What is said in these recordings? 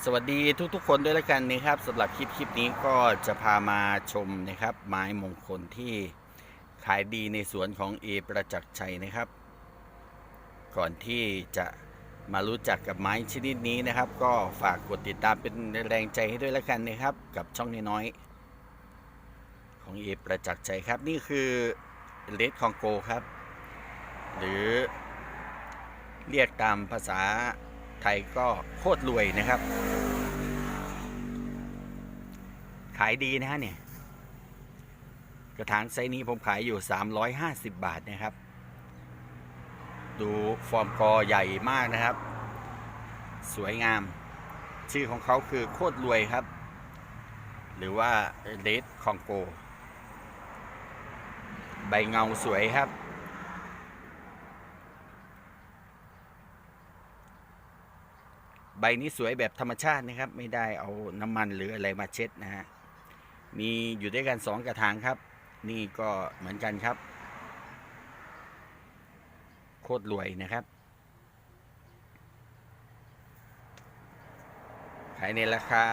สวัสดีทุกๆ คนด้วยแล้วกันนะครับสำหรับคลิปคลิปนี้ก็จะพามาชมนะครับ ไม้มงคลที่ขายดีในสวนของเอประจักษ์ชัยนะครับ ก่อนที่จะมารู้จักกับไม้ชนิดนี้นะครับ ก็ฝากกดติดตามเป็นแรงใจให้ด้วยแล้วกันนะครับ กับช่องน้อยๆของเอประจักษ์ชัยครับ นี่คือเลดคองโกครับ หรือเรียกตามภาษา ไทยก็โคตรรวยนะครับ ขายดีนะฮะเนี่ย กระถางไซนี้ผมขายอยู่ 350 บาทนะครับ ดูฟอร์มกอใหญ่มากนะครับ สวยงาม ชื่อของเขาคือโคตรรวยครับ หรือว่าเลดคองโก ใบเงาสวยครับ ใบนี้สวยแบบธรรมชาตินะครับ ไม่ได้เอาน้ำมันหรืออะไรมาเช็ดนะฮะมีอยู่ด้วยกันสองกระถางครับ นี่ก็เหมือนกันครับ โคตรรวยนะครับ ขายในราคา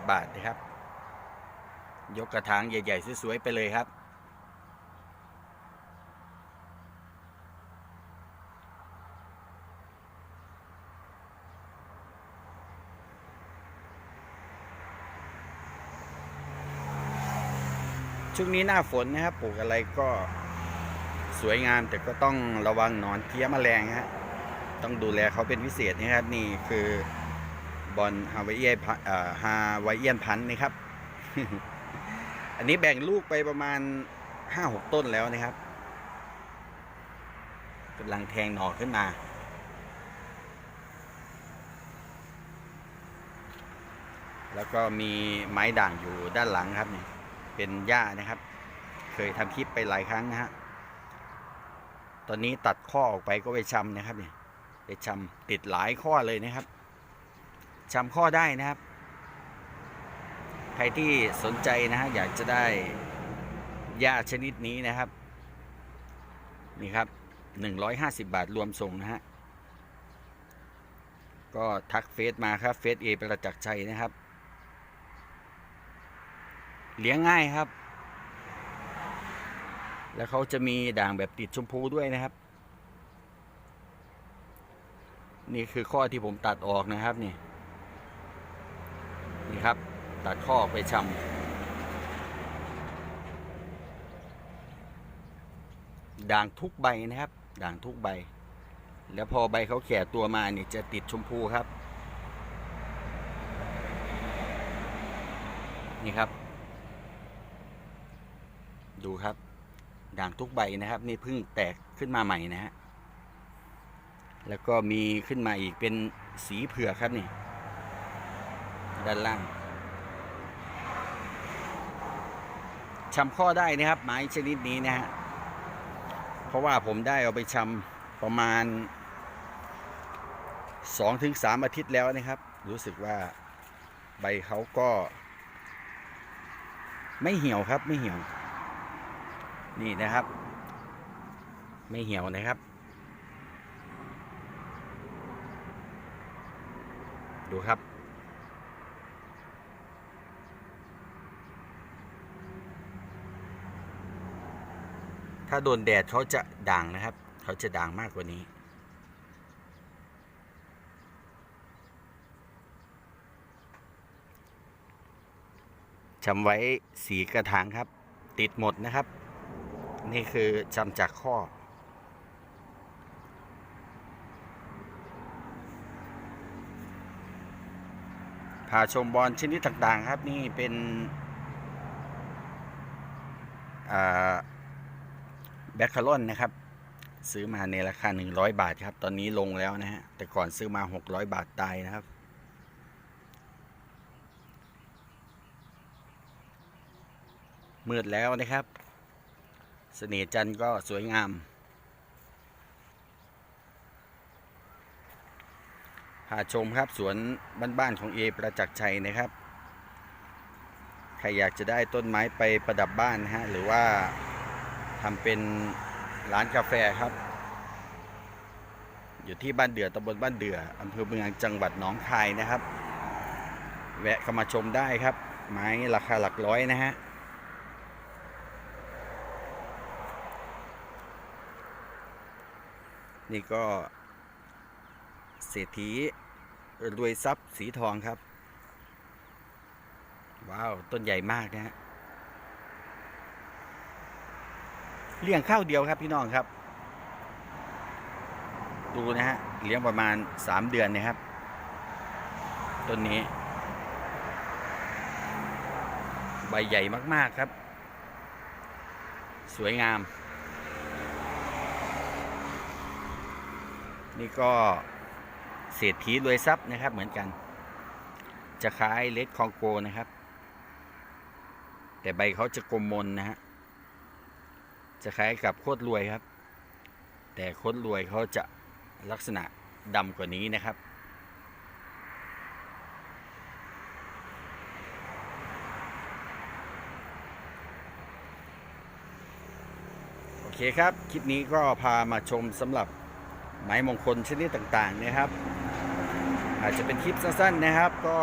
350 บาทนะครับ ยกกระถางใหญ่ ๆ สวย ๆ ไปเลยครับ ช่วงนี้หน้าฝนนะครับปลูกอะไรก็สวยงามแต่ก็ต้องระวังหนอนเพี้ยแมลงฮะต้องดูแลเขาเป็นพิเศษนะครับ นี่คือบอลฮาวายเอียนฮาวายเอียนพันธุ์นะครับ อันนี้แบ่งลูกไปประมาณ5-6ต้นแล้วนะครับกำลังแทงหน่อขึ้นมาแล้วก็มีไม้ด่างอยู่ด้านหลังครับเนี่ย เป็นหญ้านะครับ เคยทำคลิปไปหลายครั้งนะฮะตอนนี้ตัดข้อออกไปก็ไปชำนะครับเนี่ยไปชำติดหลายข้อเลยนะครับชำข้อได้นะครับ ใครที่สนใจนะฮะอยากจะได้หญ้าชนิดนี้นะครับนี่ครับ 150 บาทรวมส่งนะฮะก็ทักเฟซมาครับเฟซเอประจักษ์ชัยนะครับ เลี้ยงง่ายครับ แล้วเขาจะมีด่างแบบติดชมพูด้วยนะครับ นี่คือข้อที่ผมตัดออกนะครับนี่ นี่ครับ ตัดข้อออกไปชำด่างทุกใบนะครับ ด่างทุกใบ แล้วพอใบเขาแข่ตัวมาเนี่ยจะติดชมพูครับ นี่ครับ ดูครับ ด่างทุกใบนะครับ นี่เพิ่งแตกขึ้นมาใหม่นะฮะแล้วก็มีขึ้นมาอีกเป็นสีเผือกครับนี่ ด้านล่างชำข้อได้นะครับ ไม้ชนิดนี้นะฮะเพราะว่าผมได้เอาไปชำประมาณสองถึงสามอาทิตย์แล้วนะครับ รู้สึกว่าใบเขาก็ ไม่เหี่ยวครับไม่เหี่ยว นี่นะครับ ไม่เหี่ยวนะครับ ดูครับ ถ้าโดนแดดเขาจะด่างนะครับ เขาจะด่างมากกว่านี้ชำไว้สีกระถางครับ ติดหมดนะครับ นี่คือชำจากข้อ พาชมบอลชนิดต่างๆครับนี่เป็นแบคคารอนนะครับ ซื้อมาในราคา 100 บาทครับ ตอนนี้ลงแล้วนะฮะ แต่ก่อนซื้อมา 600 บาทตายนะครับมืดแล้วนะครับ เสน่ห์จันทร์ก็สวยงาม พาชมครับสวนบ้านๆของเอประจักษ์ชัยนะครับ ใครอยากจะได้ต้นไม้ไปประดับบ้านนะฮะหรือว่าทำเป็นร้านกาแฟครับ อยู่ที่บ้านเดือตำบลบ้านเดืออำเภอเมืองจังหวัดหนองคายนะครับ แวะเข้ามาชมได้ครับ ไม้ราคาหลักร้อยนะฮะ นี่ก็ เศรษฐีรวยทรัพย์สีทองครับ ว้าว ต้นใหญ่มากนะฮะเลี้ยงข้าวเดียวครับพี่น้องครับ ดูนะฮะเลี้ยงประมาณ3เดือนนะครับ ต้นนี้ ใบใหญ่มากๆครับ สวยงาม นี่ก็เศรษฐีรวยทรัพย์นะครับเหมือนกัน จะคล้ายเลดคองโกนะครับ แต่ใบเขาจะกลมมนนะฮะจะคล้ายกับโคตรรวยครับ แต่โคตรรวยเขาจะลักษณะดำกว่านี้นะครับโอเคครับ คลิปนี้ก็พามาชมสำหรับ ไม้มงคลชนิดต่างๆนะครับ อาจจะเป็นคลิปสั้นๆนะครับ ก็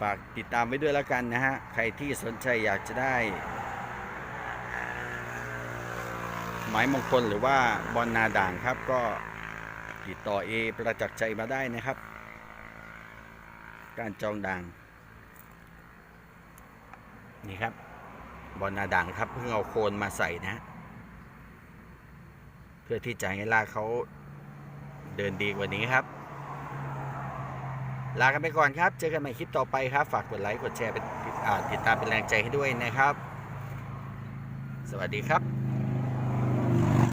ฝากติดตามไว้ด้วยแล้วกันนะฮะใครที่สนใจอยากจะได้ ไม้มงคลหรือว่าบอลนาด่างครับก็ติดต่อเอประจักษ์ใจมาได้นะครับ การจองด่างนี่ครับบอลนาด่างครับเพิ่งเอาโคนมาใส่นะ พื่อที่จะให้ลากเขาเดินดีกว่านี้ครับ ลากันไปก่อนครับ เจอกันใหม่คลิปต่อไปครับ ฝากกดไลค์ กดแชร์เป็นอ่าติดตามเป็นแรงใจให้ด้วยนะครับ สวัสดีครับ